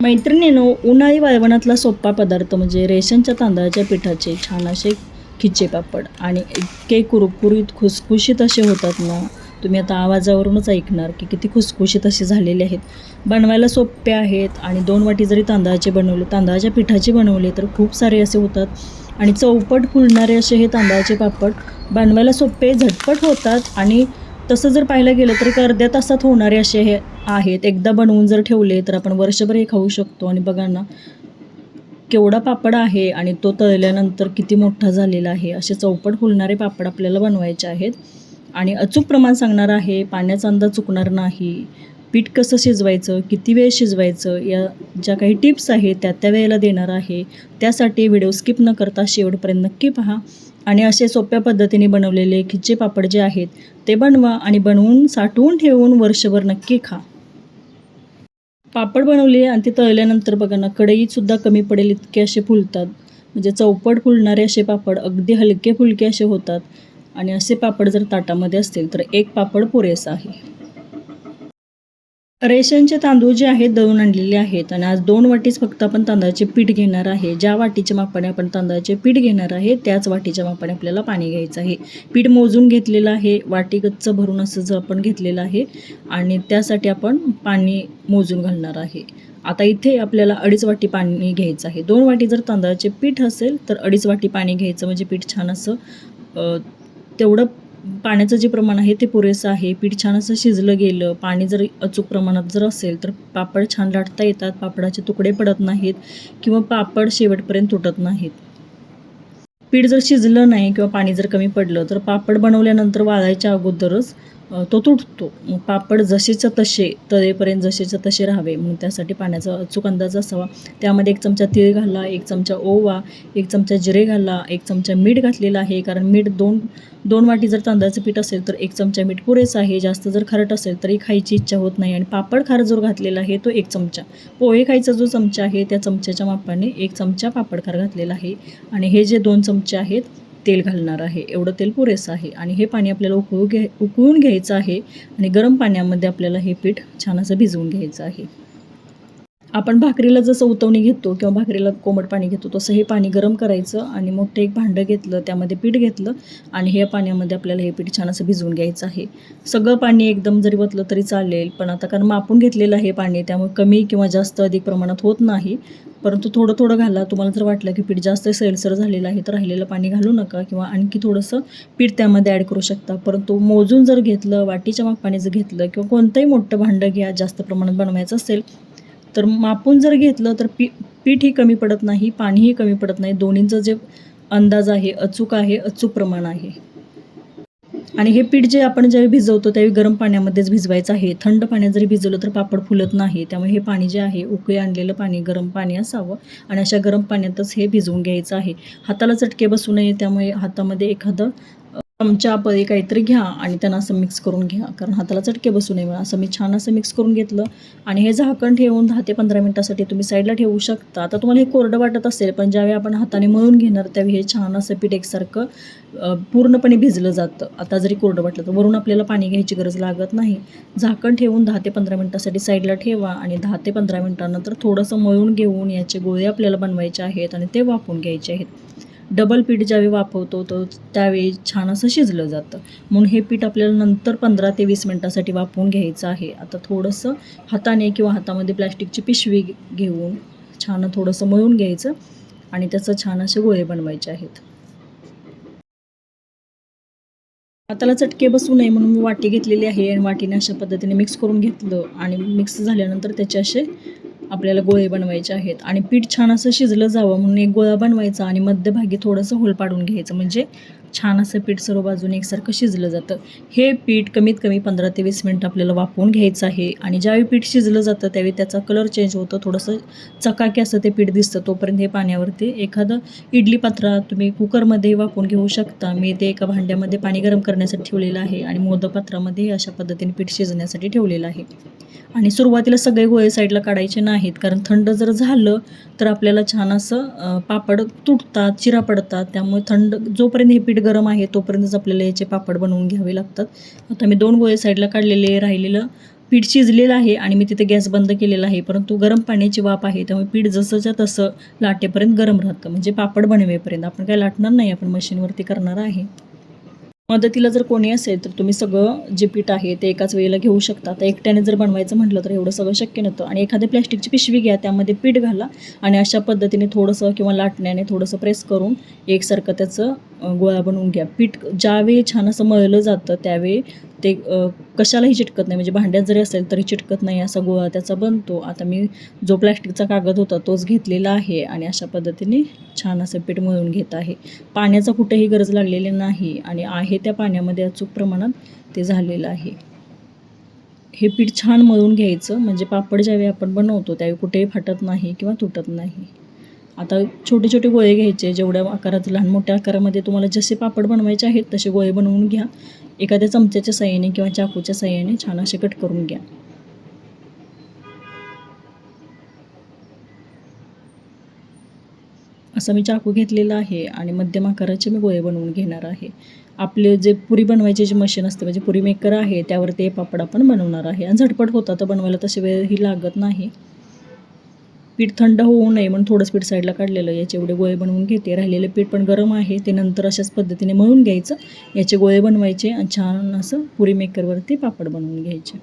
मैत्रिणीनो उन्हाळी वाळवणातला सोपा पदार्थ म्हणजे रेशनच्या तांदळाच्या पिठाचे छान असे खिच्चे पापड आणि इतके कुरकुरीत खुसखुशीत असे होतात ना तुम्ही आता आवाजावरूनच ऐकणार की किती खुसखुशीत असे झालेले आहेत. बनवायला सोपे आहेत आणि दोन वाटी जरी तांदळाचे बनवले तांदळाच्या पिठाचे बनवले तर खूप सारे असे होतात. आणि चौपट फुलणारे असे हे तांदळाचे पापड बनवायला सोपे झटपट होतात आणि तसं जर पाहायला गेलं तर एक अर्ध्या तासात होणारे असे हे आहेत. एकदा बनवून जर ठेवले तर आपण वर्षभर हे खाऊ शकतो. आणि बघा ना केवढा पापड आहे आणि तो तळल्यानंतर किती मोठा झालेला आहे. असे चौपट फुलणारे पापड आपल्याला बनवायचे आहेत. आणि अचूक प्रमाण सांगणार आहे पाण्याचा अंदाज चुकणार नाही. पीठ कसं शिजवायचं किती वेळ शिजवायचं या ज्या काही टिप्स आहेत त्या त्या वेळेला देणार आहे. त्यासाठी व्हिडिओ स्किप न करता शेवटपर्यंत नक्की पहा. आणि असे सोप्या पद्धतीने बनवलेले खिच्चे पापड जे आहेत ते बनवा आणि बनवून साठवून ठेवून वर्षभर नक्की खा. पापड बनवले आणि ते तळल्यानंतर बघा ना कढईतसुद्धा कमी पडेल इतके असे फुलतात. म्हणजे चौपट फुलणारे असे पापड अगदी हलके फुलके असे होतात. आणि असे पापड जर ताटामध्ये असतील तर एक पापड पुरेसा आहे. रेशनचे तांदूळ जे आहेत दळून आणलेले आहेत आणि आज दोन वाटीच फक्त आपण तांदळाचे पीठ घेणार आहे. ज्या वाटीच्या मापाने आपण तांदळाचे पीठ घेणार आहे त्याच वाटीच्या मापाने आपल्याला पाणी घ्यायचं आहे. पीठ मोजून घेतलेलं आहे वाटी गच्च भरून असं जर आपण घेतलेलं आहे आणि त्यासाठी आपण पाणी मोजून घालणार आहे. आता इथे आपल्याला अडीच वाटी पाणी घ्यायचं आहे. दोन वाटी जर तांदळाचे पीठ असेल तर अडीच वाटी पाणी घ्यायचं म्हणजे पीठ छान असं तेवढं पाण्याचं जे प्रमाण आहे ते पुरेसं आहे. पीठ छान असं शिजलं गेलं. पाणी जर अचूक प्रमाणात जर असेल तर पापड छान लाटता येतात. पापडाचे तुकडे पडत नाहीत किंवा पापड शेवटपर्यंत तुटत नाहीत. पीठ जर शिजलं नाही किंवा पाणी जर कमी पडलं तर पापड बनवल्यानंतर वाळायच्या अगोदरच तो तुटतो. पापड जसेचं तसे तळेपर्यंत जसेचं तसे राहावे. म्हणून त्यासाठी पाण्याचा अचूक अंदाज असावा. त्यामध्ये एक चमचा तीळ घाला एक चमचा ओवा एक चमचा जिरे घाला एक चमचा मीठ घातलेलं आहे. कारण मीठ दोन दोन वाटी जर तांदळाचं पीठ असेल तर एक चमचा मीठ पुरेसं आहे. जास्त जर खारट असेल तरी खायची इच्छा होत नाही. आणि पापड खार जो घातलेला आहे तो एक चमचा. पोहे खायचा जो चमचा आहे त्या चमच्याच्या मापाने एक चमचा पापड खार घातलेला आहे. आणि हे जे दोन चमचे आहेत तेल घालणार आहे. एवढं तेल पुरेसं आहे. आणि हे पाणी आपल्याला उकळू घ्या उकळून घ्यायचं आहे. आणि गरम पाण्यामध्ये आपल्याला हे पीठ छान असं भिजवून घ्यायचं आहे. आपण भाकरीला जसं उतवणी घेतो किंवा भाकरीला कोमट पाणी घेतो तसं हे पाणी गरम करायचं आणि मोठं एक भांडं घेतलं त्यामध्ये पीठ घेतलं आणि हे पाण्यामध्ये आपल्याला हे पीठ छान असं भिजवून घ्यायचं आहे. सगळं पाणी एकदम जरी वतलं तरी चालेल पण आता कारण मापून घेतलेलं आहे पाणी त्यामुळे कमी किंवा जास्त अधिक प्रमाणात होत नाही. परंतु थोडं थोडं घाला तुम्हाला जर वाटलं की पीठ जास्त सैलसर झालेलं आहे तर राहिलेलं पाणी घालू नका किंवा आणखी थोडंसं पीठ त्यामध्ये ॲड करू शकता. परंतु मोजून जर घेतलं वाटीच्या मापाने जर घेतलं किंवा कोणतंही मोठं भांडं घ्या जास्त प्रमाणात बनवायचं असेल तर मापून जर घेतलं तर पी पीठही कमी पडत नाही पाणीही कमी पडत नाही. दोन्हींचं जे अंदाज आहे अचूक आहे अचूक प्रमाण आहे. आणि हे पीठ जे आपण ज्यावेळी भिजवतो त्यावेळी गरम पाण्यामध्येच भिजवायचं आहे. थंड पाण्यात जरी भिजवलं तर पापड फुलत नाही. त्यामुळे हे पाणी जे आहे उकळी आणलेलं पाणी गरम पाणी असावं आणि अशा गरम पाण्यातच हे भिजवून घ्यायचं आहे. हाताला चटके बसू नये त्यामुळे हातामध्ये एखादं चमचा पळी काहीतरी घ्या आणि त्यांना असं मिक्स करून घ्या. कारण हाताला चटके बसू नये म्हणून असं मी छान असं मिक्स करून घेतलं. आणि हे झाकण ठेवून दहा ते पंधरा मिनटासाठी तुम्ही साईडला ठेवू शकता. आता तुम्हाला हे कोरडं वाटत असेल पण ज्यावेळी आपण हाताने मळून घेणार त्यावेळी हे छान असं पीठ एकसारखं पूर्णपणे भिजलं जातं. आता जरी कोरडं वाटलं तर वरून आपल्याला पाणी घ्यायची गरज लागत नाही. झाकण ठेवून दहा ते पंधरा मिनटासाठी साईडला ठेवा आणि दहा ते पंधरा मिनटानंतर थोडंसं मळून घेऊन याचे गोळे आपल्याला बनवायचे आहेत आणि ते वापरून घ्यायचे आहेत. डबल पीठ ज्यावेळी वापरतो तो त्यावेळी छान असं शिजलं जातं. म्हणून हे पीठ आपल्याला नंतर पंधरा ते वीस मिनटासाठी वापरून घ्यायचं आहे. आता थोडंसं हाताने किंवा हातामध्ये प्लॅस्टिकची पिशवी घेऊन छान थोडंसं मळून घ्यायचं आणि त्याचं छान असे गोळे बनवायचे आहेत. हाताला चटके बसू नये म्हणून मी वाटी घेतलेली आहे आणि वाटीने अशा पद्धतीने मिक्स करून घेतलं आणि मिक्स झाल्यानंतर त्याचे असे आपल्याला गोळे बनवायचे आहेत. आणि पीठ छान असं शिजलं जावं म्हणून एक गोळा बनवायचा आणि मध्यभागी थोडंसं होल पाडून घ्यायचं. म्हणजे छान असं पीठ सर्व बाजूने एकसारखं शिजलं जातं. हे पीठ कमीत कमी पंधरा ते वीस मिनटं आपल्याला वाफवून घ्यायचं आहे आणि ज्यावेळी पीठ शिजलं जातं त्यावेळी त्याचा कलर चेंज होतं थोडंसं चकाकी असं ते पीठ दिसतं. तोपर्यंत हे पाण्यावरती एखादं इडली पात्रात तुम्ही कुकरमध्ये वाफवून घेऊ शकता. मी ते एका भांड्यामध्ये पाणी गरम करण्यासाठी ठेवलेलं आहे आणि मोदक पात्रामध्ये अशा पद्धतीने पीठ शिजण्यासाठी ठेवलेलं आहे. आणि सुरुवातीला सगळे गोळे साईडला काढायचे नाहीत कारण थंड जर झालं तर आपल्याला छान असं पापड तुटतात चिरा पडतात. त्यामुळे थंड जोपर्यंत हे पीठ गरम आहे तोपर्यंतच आपल्याला याचे पापड बनवून घ्यावे लागतात. आता मी दोन गोळे साईडला काढलेले राहिलेलं पीठ शिजलेलं आहे आणि मी तिथे गॅस बंद केलेला आहे परंतु गरम पाण्याची वाफ आहे त्यामुळे पीठ जसंच्या तसं लाटेपर्यंत गरम राहतं. म्हणजे पापड बनवेपर्यंत. आपण काय लाटणार नाही आपण मशीनवरती करणार आहे. मदतीला जर कोणी असेल तर तुम्ही सगळं जे पीठ आहे ते एकाच वेळेला घेऊ शकता. आता एकट्याने जर बनवायचं म्हटलं तर एवढं सगळं शक्य नव्हतं. आणि एखाद्या प्लॅस्टिकची पिशवी घ्या त्यामध्ये पीठ घाला आणि अशा पद्धतीने थोडंसं किंवा लाटण्याने थोडंसं प्रेस करून एकसारखं त्याचं गोळा बनवून घ्या. पीठ ज्यावेळी छान असं मळलं जातं त्यावेळी ते कशालाही चिटकत नाही. म्हणजे भांड्यात जरी असेल तरी चिटकत नाही असा गोळा त्याचा बनतो. आता मी जो प्लॅस्टिकचा कागद होता तोच घेतलेला आहे आणि अशा पद्धतीने छान असं पीठ मळून घेत आहे. पाण्याचा कुठेही गरज लागलेली नाही आणि आहे त्या पाण्यामध्ये अचूक प्रमाणात ते झालेलं आहे. हे पीठ छान मळून घ्यायचं. म्हणजे पापड ज्यावेळी आपण बनवतो त्यावेळी कुठेही फाटत नाही किंवा तुटत नाही. आता छोटे छोटे गोळे घ्यायचे जेवढ्या आकारात लहान मोठ्या आकारामध्ये तुम्हाला जसे पापड बनवायचे आहेत तसे गोळे बनवून घ्या. एखाद्या चमच्याच्या साह्याने किंवा चाकूच्या साह्याने छान असे कट करून घ्या. असं मी चाकू घेतलेला आहे आणि मध्यम आकाराचे मी गोळे बनवून घेणार आहे. आपले जे पुरी बनवायचे जे मशीन असते म्हणजे पुरी मेकर आहे त्यावर ते पापड आपण बनवणार आहे. आणि झटपट होता तर बनवायला तशी वेळही लागत नाही. पीठ थंड होऊ नये म्हणून थोडंच पीठ साईडला काढलेलं याचे एवढे गोळे बनवून घेते. राहिलेले पीठ पण गरम आहे. ते नंतर अशाच पद्धतीने मळून घ्यायचं. याचे गोळे बनवायचे आणि छान असं पुरी मेकरवरती पापड बनवून घ्यायचे.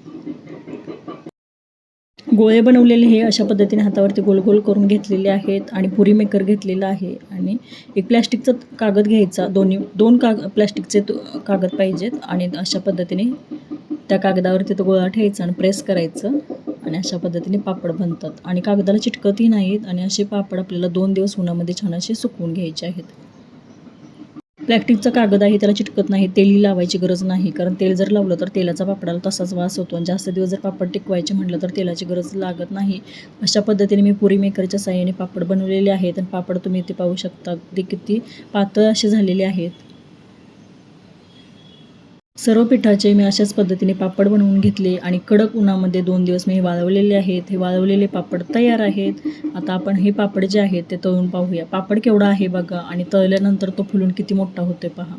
गोळे बनवलेले हे अशा पद्धतीने हातावरती गोल गोल करून घेतलेले आहेत आणि पुरी मेकर घेतलेला आहे. आणि एक प्लॅस्टिकचा कागद घ्यायचा. दोन्ही दोन काग प्लॅस्टिकचे कागद पाहिजेत आणि अशा पद्धतीने त्या कागदावरती तो गोळा ठेवायचा आणि प्रेस करायचं. आणि अशा पद्धतीने पापड बनतात. आणि कागदाला चिटकतही नाहीत आणि असे पापड आपल्याला दोन दिवस उन्हामध्ये छान असे सुकवून घ्यायचे आहेत. प्लॅस्टिकचा कागद आहे त्याला चिटकत नाही तेलही लावायची गरज नाही. कारण तेल जर लावलं तर तेलाचा पापडाला तसाच वास होतो. आणि जास्त दिवस जर पापड टिकवायचे म्हटलं तर तेलाची गरज लागत नाही. अशा पद्धतीने मी पुरी मेकरच्या साह्याने पापड बनवलेले आहेत. आणि पापड तुम्ही इथे पाहू शकता ते किती पातळ असे झालेले आहेत. सर्व पिठाचे मी अशाच पद्धतीने पापड बनवून घेतले आणि कडक उन्हामध्ये दोन दिवस मी हे वाळवलेले आहेत. हे वाळवलेले पापड तयार आहेत. आता आपण हे पापड जे आहेत ते तळून पाहूया. पापड केवढा आहे बघा आणि तळल्यानंतर तो फुलून किती मोठा होते पहा.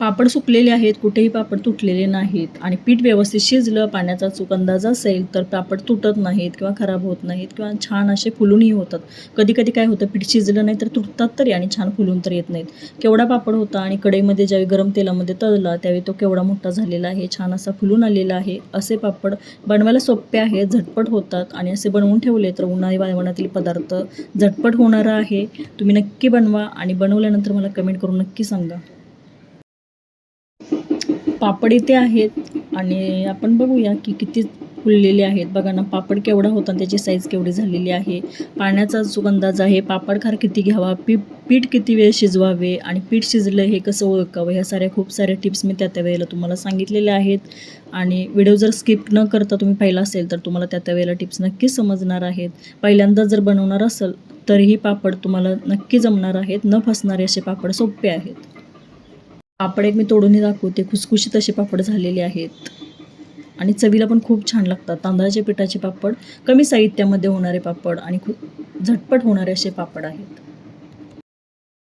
पापड सुकलेले आहेत कुठेही पापड तुटलेले नाहीत आणि पीठ व्यवस्थित शिजलं पाण्याचा चूक अंदाज असेल तर पापड तुटत नाहीत किंवा खराब होत नाहीत किंवा छान असे फुलूनही होतात. कधी कधी काय होतं पीठ शिजलं नाही तर तुटतात तरी आणि छान फुलून तर येत नाहीत. केवढा पापड होता आणि कढईमध्ये ज्यावेळी गरम तेलामध्ये तळला त्यावेळी तो केवढा मोठा झालेला आहे छान असा फुलून आलेला आहे. असे पापड बनवायला सोपे आहेत झटपट होतात आणि असे बनवून ठेवले तर उन्हाळी वाळवणातील पदार्थ झटपट होणारा आहे. तुम्ही नक्की बनवा आणि बनवल्यानंतर मला कमेंट करून नक्की सांगा. पापड इथे आहेत आणि आपण बघूया की किती फुललेले आहेत. बघा ना पापड केवढा होता आणि त्याची साईज केवढी झालेली आहे. पाण्याचा सुगंधाज आहे पापड खार किती घ्यावा पी पीठ किती वेळ शिजवावे आणि पीठ शिजलं हे कसं ओळखावं ह्या साऱ्या खूप साऱ्या टिप्स मी त्या त्या वेळेला तुम्हाला सांगितलेल्या आहेत. आणि व्हिडिओ जर स्किप न करता तुम्ही पाहिला असेल तर तुम्हाला त्या त्या वेळेला टिप्स नक्कीच समजणार आहेत. पहिल्यांदा जर बनवणार असेल तरीही पापड तुम्हाला नक्की जमणार आहेत. न फसणारे असे पापड सोपे आहेत. पापड एक मी तोडूनही दाखवते. खुसखुशीत असे पापड झालेले आहेत. आणि चवीला पण खूप छान लागतात. तांदळाच्या पिठाचे पापड कमी साहित्यामध्ये होणारे पापड आणि खूप झटपट होणारे असे पापड आहेत.